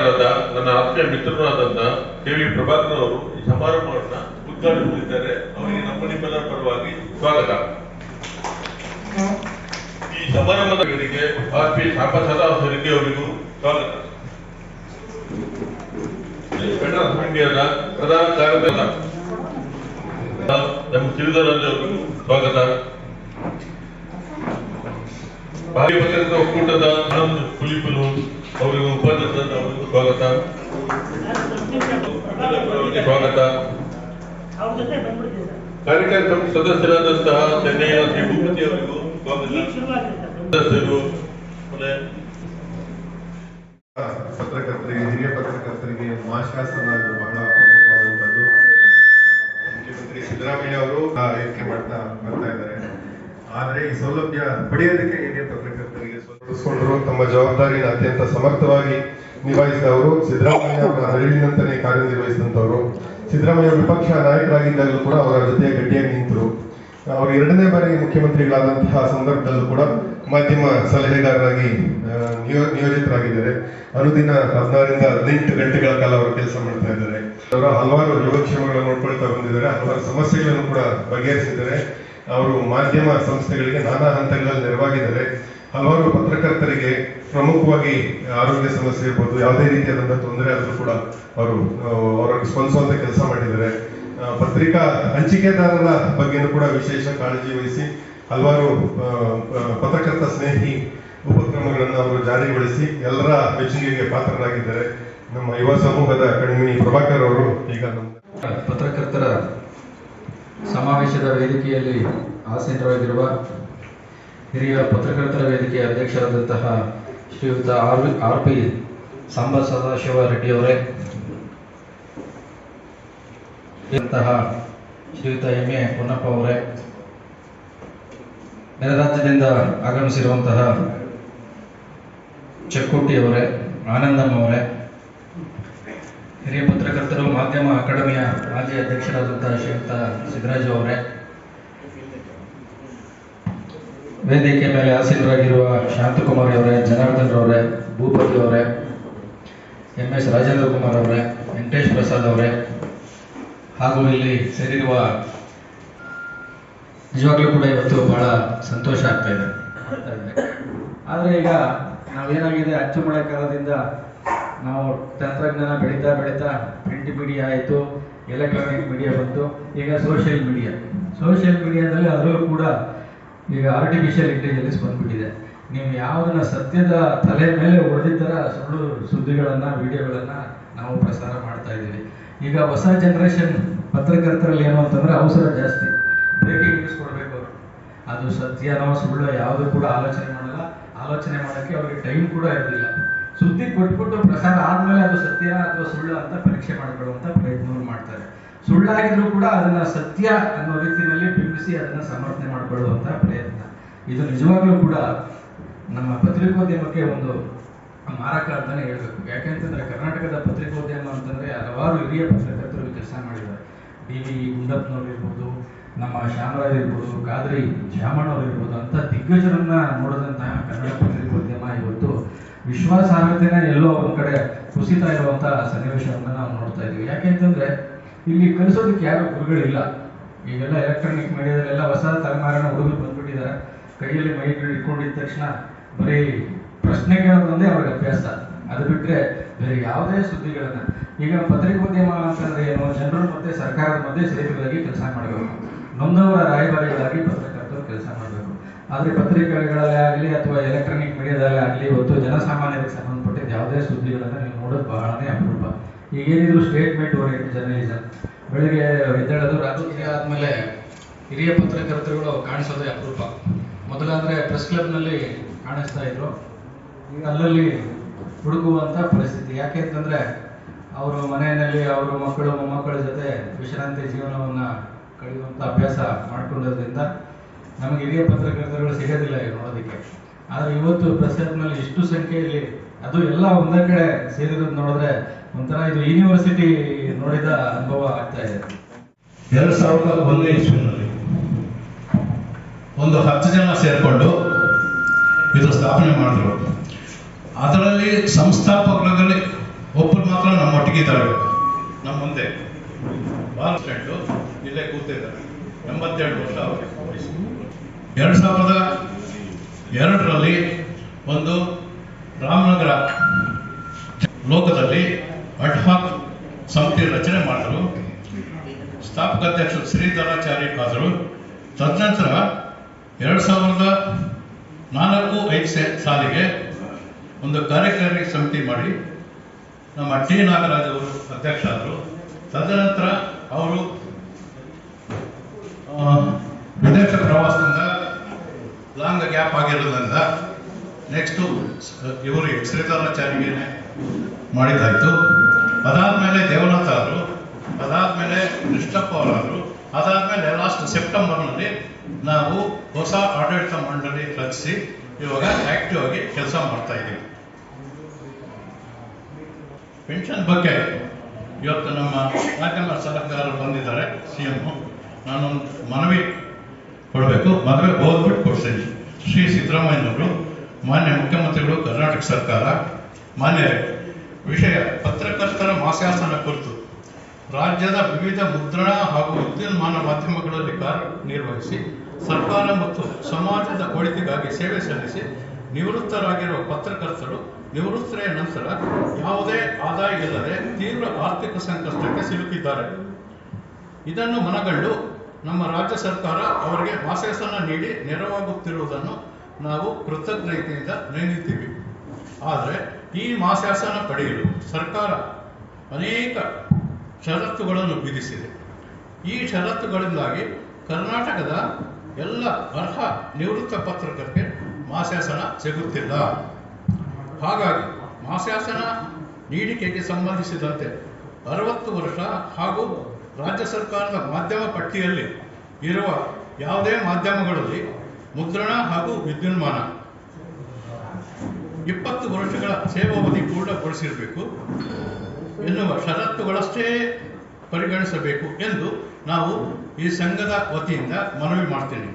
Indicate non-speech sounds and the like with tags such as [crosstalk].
ನನ್ನ ಆತ್ಮೀಯ ಮಿತ್ರರಾದಂತ K V Prabhakar ಅವರು ಈ ಸಮಾರಂಭವನ್ನ ಉದ್ಘಾಟಿಸಲಿದ್ದಾರೆ ಅವರಿಗೆ ನಮ್ಮ ನಿಮ್ಮೆಲ್ಲರ ಪರವಾಗಿ ಸ್ವಾಗತ. ಈ ಸಮಾರಂಭದವರಿಗೆ ಆರ್ ಪಿ ಹೆರಿಗೆ ಅವರಿಗೂ ಸ್ವಾಗತ. ನಮ್ಮ ತಿಳಿದರಲ್ಲಿ ಅವರಿಗೂ ಸ್ವಾಗತ. ಭಾರಿ ಪತ್ರಿಕಾ ಒಕ್ಕೂಟದ ಆನಂದ್ ಪುಲಿಪುಲು ಅವರಿಗೂ ಉಪಾಧ್ಯಕ್ಷ ಸ್ವಾಗತ. ಸ್ವಾಗತ. ಅವ್ರ ಜೊತೆ ಬಂದ್ಬಿಟ್ಟಿದೆ ಸರ್ ಕಾರ್ಯಕಾರಿ ಸಮಿತಿ ಸದಸ್ಯರಾದಂತಹ ಚೆನ್ನೈಯ ಶ್ರೀ ಭೂಪತಿ ಅವರಿಗೂ ಸದಸ್ಯರು ಪತ್ರಕರ್ತರಿಗೆ, ಹಿರಿಯ ಪತ್ರಕರ್ತರಿಗೆ ಮಾಶಾಸನ ಇದು ಬಹಳ ಪ್ರಮುಖವಾದಂಥದ್ದು. ಮುಖ್ಯಮಂತ್ರಿ ಸಿದ್ದರಾಮಯ್ಯ ಅವರು ಆಯ್ಕೆ ಮಾಡ್ತಾ ಬರ್ತಾ ಇದ್ದಾರೆ. ಆದರೆ ಈ ಸೌಲಭ್ಯ ಪಡೆಯೋದಕ್ಕೆ ಜವಾಬ್ದಾರಿನ ಅತ್ಯಂತ ಸಮರ್ಥವಾಗಿ ನಿಭಾಯಿಸಿದವರು ಸಿದ್ದರಾಮಯ್ಯ [coughs] ಅವರ ಹರಳಿನಂತಲೇ ಕಾರ್ಯನಿರ್ವಹಿಸಿದಂಥವರು. ಸಿದ್ದರಾಮಯ್ಯ ವಿಪಕ್ಷ ನಾಯಕರಾಗಿದ್ದಾಗಲೂ ಕೂಡ ಅವರ ಜೊತೆ ಗಟ್ಟಿಯಾಗಿ ನಿಂತರು. ಅವರು ಎರಡನೇ ಬಾರಿ ಮುಖ್ಯಮಂತ್ರಿಗಳಾದಂತಹ ಸಂದರ್ಭದಲ್ಲೂ ಕೂಡ ಮಾಧ್ಯಮ ಸಲಹೆಗಾರರಾಗಿ ನಿಯೋ- ನಿಯೋಜಿತರಾಗಿದ್ದಾರೆ. ಅನುದಿನ ಹದಿನಾರರಿಂದ ಹದಿನೆಂಟು ಗಂಟೆಗಳ ಕಾಲ ಅವರು ಕೆಲಸ ಮಾಡ್ತಾ ಇದ್ದಾರೆ. ಅವರ ಹಲವಾರು ಯೋಗಕ್ಷೇಮಗಳನ್ನು ನೋಡ್ಕೊಳ್ತಾ ಬಂದಿದ್ದಾರೆ. ಹಲವಾರು ಸಮಸ್ಯೆಗಳನ್ನು ಕೂಡ ಬಗೆಹರಿಸಿದ್ದಾರೆ. ಅವರು ಮಾಧ್ಯಮ ಸಂಸ್ಥೆಗಳಿಗೆ ನಾನಾ ಹಂತಗಳಲ್ಲಿ ನೆರವಾಗಿದ್ದಾರೆ. ಹಲವಾರು ಪತ್ರಕರ್ತರಿಗೆ ಪ್ರಮುಖವಾಗಿ ಆರೋಗ್ಯ ಸಮಸ್ಯೆ ಇರ್ಬೋದು, ಯಾವುದೇ ರೀತಿಯಾದಂತಹ ತೊಂದರೆ ಆದರೂ ಕೂಡ ಅವರು ಅವರಿಗೆ ಸ್ಪಂದಿಸುವಂತ ಕೆಲಸ ಮಾಡಿದ್ದಾರೆ. ಪತ್ರಿಕಾ, ಹಂಚಿಕೆದಾರರ ಬಗ್ಗೆನೂ ಕೂಡ ವಿಶೇಷ ಕಾಳಜಿ ವಹಿಸಿ, ಹಲವಾರು ಪತ್ರಕರ್ತ ಸ್ನೇಹಿ ಉಪಕ್ರಮಗಳನ್ನು ಅವರು ಜಾರಿಗೊಳಿಸಿ ಎಲ್ಲರ ಮೆಚ್ಚುಗೆಗೆ ಪಾತ್ರರಾಗಿದ್ದಾರೆ. ನಮ್ಮ ಯುವ ಸಮೂಹದ ಕಣ್ಮಿಣಿ ಪ್ರಭಾಕರ್ ಅವರು ಈಗ ಪತ್ರಕರ್ತರ ಸಮಾವೇಶದ ವೇದಿಕೆಯಲ್ಲಿ ಆಸೀನರಾಗಿರುವ ಹಿರಿಯ ಪತ್ರಕರ್ತರ ವೇದಿಕೆಯ ಅಧ್ಯಕ್ಷರಾದಂತಹ ಶ್ರೀಯುತ R R P Samba Sadashiva Reddy ಅವರೇ. ಇಂತಹ ಶ್ರೀಯುತ ಎಂ ಎ ಪೊನ್ನಪ್ಪ ಅವರೇ. ನೆರೆ ರಾಜ್ಯದಿಂದ ಆಗಮಿಸಿರುವಂತಹ ಚಕ್ಕುಟ್ಟಿ ಅವರೇ, ಆನಂದಮ್ಮ ಅವರೇ. ಹಿರಿಯ ಪತ್ರಕರ್ತರು, ಮಾಧ್ಯಮ ಅಕಾಡೆಮಿಯ ಮಾಜಿ ಅಧ್ಯಕ್ಷರಾದಂತಹ ಶ್ರೀಯುತ ಸಿದ್ದರಾಜು ಅವರೇ. ವೇದಿಕೆ ಮೇಲೆ ಆಸೀನರಾಗಿರುವ ಶಾಂತಕುಮಾರಿ ಅವರೇ, ಜನಾರ್ದನ್ ಅವರೇ, ಭೂಪತಿ ಅವರೇ ಎಂ ಎಸ್ ರಾಜೇಂದ್ರ ಕುಮಾರ್ ಅವರೇ, ವೆಂಕಟೇಶ್ ಪ್ರಸಾದ್ ಅವರೇ, ಹಾಗೂ ಇಲ್ಲಿ ಸೇರಿರುವ ನಿಜವಾಗ್ಲೂ ಕೂಡ ಇವತ್ತು ಬಹಳ ಸಂತೋಷ ಆಗ್ತಾ ಇದೆ. ಆದರೆ ಈಗ ನಾವೇನಾಗಿದೆ? ಅಚ್ಚುಮಳೆ ಕಾಲದಿಂದ ನಾವು ತಂತ್ರಜ್ಞಾನ ಬೆಳೀತಾ ಬೆಳೀತಾ ಪ್ರಿಂಟ್ ಮೀಡಿಯಾ ಆಯಿತು ಎಲೆಕ್ಟ್ರಾನಿಕ್ ಮೀಡಿಯಾ ಬಂತು, ಈಗ ಸೋಷಿಯಲ್ ಮೀಡಿಯಾ ಸೋಷಿಯಲ್ ಮೀಡಿಯಾದಲ್ಲಿ ಅದರಲ್ಲೂ ಕೂಡ ಈಗ ಆರ್ಟಿಫಿಷಿಯಲ್ ಇಂಟೆಲಿಜೆನ್ಸ್ ಬಂದ್ಬಿಟ್ಟಿದೆ. ನೀವು ಯಾವುದನ್ನ ಸತ್ಯದ ತಲೆ ಮೇಲೆ ಹೊಡೆದಿದ್ದರ ಸುಳ್ಳು ಸುದ್ದಿಗಳನ್ನು, ವಿಡಿಯೋಗಳನ್ನು ನಾವು ಪ್ರಸಾರ ಮಾಡ್ತಾ ಇದ್ದೀವಿ. ಈಗ ಹೊಸ ಜನರೇಷನ್ ಪತ್ರಕರ್ತರಲ್ಲಿ ಏನು ಅಂತಂದ್ರೆ ಅವಸರ ಜಾಸ್ತಿ. ಬ್ರೇಕಿಂಗ್ ನ್ಯೂಸ್ ಕೊಡಬೇಕು ಅದು ಸತ್ಯನೋ ಸುಳ್ಳು ಯಾವುದು ಕೂಡ ಆಲೋಚನೆ ಮಾಡಲ್ಲ. ಆಲೋಚನೆ ಮಾಡೋಕ್ಕೆ ಅವರಿಗೆ ಟೈಮ್ ಕೂಡ ಇರಲಿಲ್ಲ ಸುದ್ದಿ ಕೊಟ್ಬಿಟ್ಟು ಪ್ರಸಾರ ಆದ್ಮೇಲೆ ಅದು ಸತ್ಯ ಅಥವಾ ಸುಳ್ಳು ಅಂತ ಪರೀಕ್ಷೆ ಮಾಡಿಕೊಳ್ಳುವಂತ ಪ್ರಯತ್ನವನ್ನು ಮಾಡ್ತಾರೆ. ಸುಳ್ಳಾಗಿದ್ರು ಕೂಡ ಅದನ್ನ ಸತ್ಯ ಅನ್ನೋ ರೀತಿಯಲ್ಲಿ ಬಿಂಬಿಸಿ ಅದನ್ನ ಸಮರ್ಥನೆ ಮಾಡಿಕೊಳ್ಳುವಂತ ಪ್ರಯತ್ನ ಇದು ನಿಜವಾಗ್ಲೂ ಕೂಡ ನಮ್ಮ ಪತ್ರಿಕೋದ್ಯಮಕ್ಕೆ ಒಂದು ಮಾರಕ ಅಂತಾನೆ ಹೇಳ್ಬೇಕು. ಯಾಕೆಂತಂದ್ರೆ ಕರ್ನಾಟಕದ ಪತ್ರಿಕೋದ್ಯಮ ಅಂತಂದ್ರೆ ಹಲವಾರು ಹಿರಿಯ ಪತ್ರಕರ್ತರು ಕೆಲಸ ಮಾಡಿದ್ದಾರೆ. ಡಿ ವಿ ಗುಂಡಪ್ಪನವ್ರು ನಮ್ಮ ಶ್ಯಾಮರಾಜ್ ಇರ್ಬೋದು, ಖಾದ್ರಿ ಶ್ಯಾಮಣ್ಣವ್ರು ಇರ್ಬೋದು, ಅಂತ ದಿಗ್ಗಜರನ್ನ ನೋಡಿದಂತಹ ಕನ್ನಡ ಪತ್ರಿಕೋದ್ಯಮ ಇವತ್ತು ವಿಶ್ವಾಸಾರ್ಹತೆನ ಎಲ್ಲೋ ಒಂದ್ ಕಡೆ ಕುಸಿತಾ ಇರುವಂತಹ ಸನ್ನಿವೇಶವನ್ನ ನಾವು ನೋಡ್ತಾ ಇದೀವಿ. ಯಾಕೆಂತಂದ್ರೆ ಇಲ್ಲಿ ಕಲಿಸೋದಕ್ಕೆ ಯಾರು ಗುರುಗಳಿಲ್ಲ. ಈಗೆಲ್ಲ ಎಲೆಕ್ಟ್ರಾನಿಕ್ ಮೀಡಿಯಾದಲ್ಲೆಲ್ಲ ಹೊಸ ತಲೆಮಾರಿನ ಹುಡುಗರು ಬಂದ್ಬಿಟ್ಟಿದ್ದಾರೆ. ಕೈಯಲ್ಲಿ ಮೈಕ್ ಇಟ್ಕೊಂಡಿದ್ದ ತಕ್ಷಣ ಬರೀ ಪ್ರಶ್ನೆ ಕೇಳೋದೊಂದೇ ಅವ್ರಿಗೆ ಅಭ್ಯಾಸ. ಅದು ಬಿಟ್ರೆ ಬೇರೆ ಯಾವುದೇ ಸುದ್ದಿಗಳನ್ನ. ಈಗ ಪತ್ರಿಕೋದ್ಯಮ ಅಂತಂದ್ರೆ ಏನು? ಜನರು ಮತ್ತೆ ಸರ್ಕಾರದ ಮಧ್ಯೆ ಸೇತುವೆಯಾಗಿ ಕೆಲಸ ಮಾಡಬೇಕು. ನೊಂದವರ ರಾಯಭಾರಿಗಳಾಗಿ ಪತ್ರಕರ್ತರು ಕೆಲಸ ಮಾಡಬೇಕು. ಆದರೆ ಪತ್ರಿಕೆಗಳಲ್ಲೇ ಆಗಲಿ ಅಥವಾ ಎಲೆಕ್ಟ್ರಾನಿಕ್ ಮೀಡಿಯಾದಲ್ಲೇ ಆಗಲಿ ಇವತ್ತು ಜನಸಾಮಾನ್ಯರಿಗೆ ಸಂಬಂಧಪಟ್ಟಿದ್ದ ಯಾವುದೇ ಸುದ್ದಿಗಳನ್ನು ನೀವು ನೋಡೋದು ಬಹಳನೇ ಅಪರೂಪ. ಈಗೇನಿದ್ರು ಸ್ಟೇಟ್ಮೆಂಟ್ ಓರಿಯೆಂಟ್ ಜರ್ನಲಿಸಮ್ ಬೆಳಿಗ್ಗೆ ಎದ್ದೇಳೋದು ರಾತ್ರಿ ಆದ್ಮೇಲೆ ಹಿರಿಯ ಪತ್ರಕರ್ತರುಗಳು ಕಾಣಿಸೋದೇ ಅಪರೂಪ. ಮೊದಲಾದ್ರೆ ಪ್ರೆಸ್ ಕ್ಲಬ್ನಲ್ಲಿ ಕಾಣಿಸ್ತಾ ಇದ್ರು. ಈಗ ಅಲ್ಲಲ್ಲಿ ಹುಡುಕುವಂತ ಪರಿಸ್ಥಿತಿ. ಯಾಕೆ ಅಂತಂದ್ರೆ ಅವರು ಮನೆಯಲ್ಲಿ ಅವರು ಮಕ್ಕಳು, ಮೊಮ್ಮಕ್ಕಳ ಜೊತೆ ವಿಶ್ರಾಂತಿ ಜೀವನವನ್ನ ಕಳೆಯುವಂತ ಅಭ್ಯಾಸ ಮಾಡಿಕೊಂಡಿರೋದ್ರಿಂದ ನಮಗೆ ಹಿರಿಯ ಪತ್ರಕರ್ತರುಗಳು ಸಿಗೋದಿಲ್ಲ ನೋಡೋದಕ್ಕೆ ಆದ್ರೆ ಇವತ್ತು ಪ್ರೆಸ್ ಕ್ಲಬ್ನಲ್ಲಿ ಇಷ್ಟು ಸಂಖ್ಯೆಯಲ್ಲಿ ಅದು ಎಲ್ಲ ಒಂದೇ ಕಡೆ ಸೇರಿರೋದು ನೋಡಿದ್ರೆ ಒಂಥರ ಇದು ಯೂನಿವರ್ಸಿಟಿ ನೋಡಿದ ಅನುಭವ ಆಗ್ತಾ ಇದೆ. ಎರಡು ಸಾವಿರದ ಒಂದನೇ ಇಸ್ವಿನಲ್ಲಿ ಒಂದು ಹತ್ತು ಜನ ಸೇರಿಕೊಂಡು ಇದು ಸ್ಥಾಪನೆ ಮಾಡಿದ್ರು. ಅದರಲ್ಲಿ ಸಂಸ್ಥಾಪಕರಲ್ಲಿ ಒಬ್ಬರು ಮಾತ್ರ ನಮ್ಮ ಒಟ್ಟಿಗಿದ್ದಾರೆ ನಮ್ಮ ಮುಂದೆ ಬಾಲ್ ಫ್ರೆಂಡು ಇಲ್ಲೇ ಕೂತಿದ್ದಾರೆ. ಎಂಬತ್ತೆರಡು ವರ್ಷ ಅವರಿಗೆ ಎರಡು ಸಾವಿರದ ಎರಡರಲ್ಲಿ ಒಂದು ರಾಮನಗರ ಲೋಕದಲ್ಲಿ ಅಡ್ಹಾಕ್ ಸಮಿತಿ ರಚನೆ ಮಾಡಿದರು. ಸ್ಥಾಪಕ ಅಧ್ಯಕ್ಷರು ಶ್ರೀಧರಾಚಾರ್ಯ ಆದರು. ತದನಂತರ ಎರಡು ಸಾವಿರದ ನಾಲ್ಕು ಐದು ಸಾಲಿಗೆ ಒಂದು ಕಾರ್ಯಕಾರಿ ಸಮಿತಿ ಮಾಡಿ ನಮ್ಮ ಟಿ ನಾಗರಾಜ್ ಅವರು ಅಧ್ಯಕ್ಷ ಆದರು ತದನಂತರ ಅವರು ವಿದೇಶ ಪ್ರವಾಸದಿಂದ ಲಾಂಗ್ ಗ್ಯಾಪ್ ಆಗಿರೋದ್ರಿಂದ ನೆಕ್ಸ್ಟು, ಇವರು ಶ್ರೀಧರಾಚಾರ್ಯನೇ ಮಾಡಿದ್ದಾಯಿತು. ಅದಾದಮೇಲೆ ದೇವನಾಥ ಅವರು ಅದಾದಮೇಲೆ ಕೃಷ್ಣಪ್ಪ ಅವರಾದರು. ಅದಾದಮೇಲೆ ಲಾಸ್ಟ್ ಸೆಪ್ಟೆಂಬರ್ನಲ್ಲಿ ನಾವು ಹೊಸ ಆಡಳಿತ ಮಂಡಳಿ ರಚಿಸಿ ಇವಾಗ ಆಕ್ಟಿವ್ ಆಗಿ ಕೆಲಸ ಮಾಡ್ತಾ ಇದ್ದೀವಿ. ಪೆನ್ಷನ್ ಬಗ್ಗೆ ಇವತ್ತು ನಮ್ಮ ಮಾಧ್ಯಮ ಸಲಹೆಗಾರರು ಬಂದಿದ್ದಾರೆ ಸಿ ಎಂ ನಾನೊಂದು ಮನವಿ ಕೊಡಬೇಕು. ಮದುವೆ ಓದ್ಬಿಟ್ಟು ಕೊಡ್ತೀನಿ. ಶ್ರೀ ಸಿದ್ದರಾಮಯ್ಯನವರು, ಮಾನ್ಯ ಮುಖ್ಯಮಂತ್ರಿಗಳು, ಕರ್ನಾಟಕ ಸರ್ಕಾರ, ಮಾನ್ಯ ವಿಷಯ ಪತ್ರಕರ್ತರ ಮಾಸಾಸನ ಕುರಿತು ರಾಜ್ಯದ ವಿವಿಧ ಮುದ್ರಣ ಹಾಗೂ ವಿದ್ಯುನ್ಮಾನ ಮಾಧ್ಯಮಗಳಲ್ಲಿ ಕಾರ್ಯನಿರ್ವಹಿಸಿ ಸರ್ಕಾರ ಮತ್ತು ಸಮಾಜದ ಒಳಿತಿಗಾಗಿ ಸೇವೆ ಸಲ್ಲಿಸಿ, ನಿವೃತ್ತರಾಗಿರುವ ಪತ್ರಕರ್ತರು ನಿವೃತ್ತರೆಯ ನಂತರ ಯಾವುದೇ ಆದಾಯ ಇಲ್ಲದೆ ತೀವ್ರ ಆರ್ಥಿಕ ಸಂಕಷ್ಟಕ್ಕೆ ಸಿಲುಕಿದ್ದಾರೆ. ಇದನ್ನು ಮನಗಂಡು ನಮ್ಮ ರಾಜ್ಯ ಸರ್ಕಾರ ಅವರಿಗೆ ಮಾಸಾಸನ ನೀಡಿ ನೆರವಾಗುತ್ತಿರುವುದನ್ನು ನಾವು ಕೃತಜ್ಞತೆಯಿಂದ ನೆನೆಯುತ್ತೀವಿ ಆದರೆ ಈ ಮಾಸಾಸನ ಪಡೆಯಲು ಸರ್ಕಾರ ಅನೇಕ ಷರತ್ತುಗಳನ್ನು ವಿಧಿಸಿದೆ. ಈ ಷರತ್ತುಗಳಿಂದಾಗಿ ಕರ್ನಾಟಕದ ಎಲ್ಲ ಅರ್ಹ ನಿವೃತ್ತ ಪತ್ರಕರ್ತರಿಗೆ ಮಾಸಾಸನ ಸಿಗುತ್ತಿಲ್ಲ. ಹಾಗಾಗಿ ಮಾಸಾಸನ ನೀಡಿಕೆಗೆ ಸಂಬಂಧಿಸಿದಂತೆ ಅರವತ್ತು ವರ್ಷ ಹಾಗೂ ರಾಜ್ಯ ಸರ್ಕಾರದ ಮಾಧ್ಯಮ ಪಟ್ಟಿಯಲ್ಲಿ ಇರುವ ಯಾವುದೇ ಮಾಧ್ಯಮಗಳಲ್ಲಿ ಮುದ್ರಣ ಹಾಗೂ ವಿದ್ಯುನ್ಮಾನ ಇಪ್ಪತ್ತು ವರ್ಷಗಳ ಸೇವಾವಧಿ ಪೂರ್ಣಗೊಳಿಸಿರಬೇಕು. ಎನ್ನುವ ಷರತ್ತುಗಳಷ್ಟೇ ಪರಿಗಣಿಸಬೇಕು ಎಂದು ನಾವು ಈ ಸಂಘದ ವತಿಯಿಂದ ಮನವಿ ಮಾಡ್ತೇನೆ.